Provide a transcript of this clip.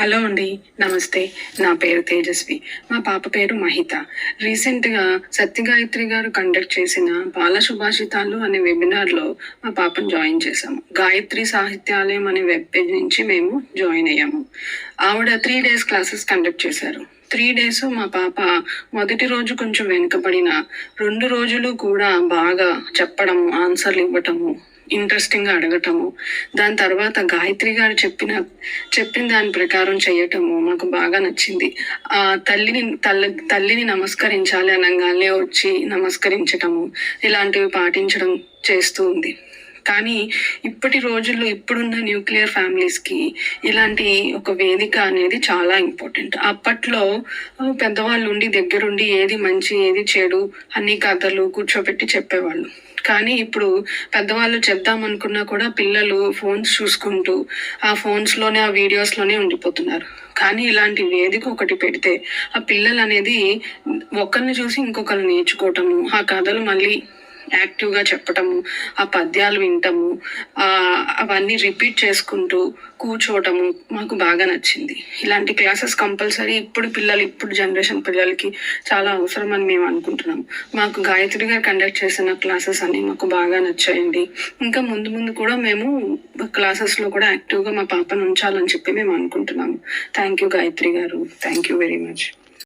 Hello అండి నమస్తే. నా పేరు తేజస్వి. మా పాప పేరు మహిత. రీసెంట్గా సత్యగాయత్రి గారు కండక్ట్ చేసిన బాల సుభాషితాలు అనే వెబినార్లో మా పాపను జాయిన్ చేశాము. గాయత్రి సాహిత్యాలయం అనే వెబ్ పేజ్ నుంచి మేము జాయిన్ అయ్యాము. ఆవిడ త్రీ డేస్ క్లాసెస్ కండక్ట్ చేశారు. త్రీ డేస్ మా పాప మొదటి రోజు కొంచెం వెనుకబడిన రెండు రోజులు కూడా బాగా చెప్పడము ఆన్సర్లు ఇవ్వటము ఇంట్రెస్టింగ్గా అడగటము దాని తర్వాత గాయత్రి గారు చెప్పిన చెప్పిన దాని ప్రకారం చేయటము మాకు బాగా నచ్చింది. ఆ తల్లిని తల్లి తల్లిని నమస్కరించాలి అనగానే వచ్చి నమస్కరించటము ఇలాంటివి పాటించడం చేస్తూ ఉంది. కానీ ఇప్పటి రోజుల్లో ఇప్పుడున్న న్యూక్లియర్ ఫ్యామిలీస్కి ఇలాంటి ఒక వేదిక అనేది చాలా ఇంపార్టెంట్. అప్పట్లో పెద్దవాళ్ళు ఉండి దగ్గరుండి ఏది మంచి ఏది చెడు అన్ని కథలు కూర్చోబెట్టి చెప్పేవాళ్ళు. కానీ ఇప్పుడు పెద్దవాళ్ళు చెప్దామనుకున్నా కూడా పిల్లలు ఫోన్స్ చూసుకుంటూ ఆ ఫోన్స్లోనే ఆ వీడియోస్లోనే ఉండిపోతున్నారు. కానీ ఇలాంటి వేదిక ఒకటి పెడితే ఆ పిల్లలు అనేది ఒకరిని చూసి ఇంకొకరు నేర్చుకోవటము ఆ కథలు మళ్ళీ యాక్టివ్గా చెప్పటము ఆ పద్యాలు వింటము ఆ అవన్నీ రిపీట్ చేసుకుంటూ కూర్చోవటము మాకు బాగా నచ్చింది. ఇలాంటి క్లాసెస్ కంపల్సరీ ఇప్పుడు పిల్లలు ఇప్పుడు జనరేషన్ పిల్లలకి చాలా అవసరం అని మేము అనుకుంటున్నాం. మాకు గాయత్రి గారు కండక్ట్ చేసిన క్లాసెస్ అన్ని మాకు బాగా నచ్చాయండి. ఇంకా ముందు ముందు కూడా మేము క్లాసెస్లో కూడా యాక్టివ్గా మా పాపను ఉంచాలని చెప్పి మేము అనుకుంటున్నాము. థ్యాంక్ యూ గాయత్రి గారు. Thank you very much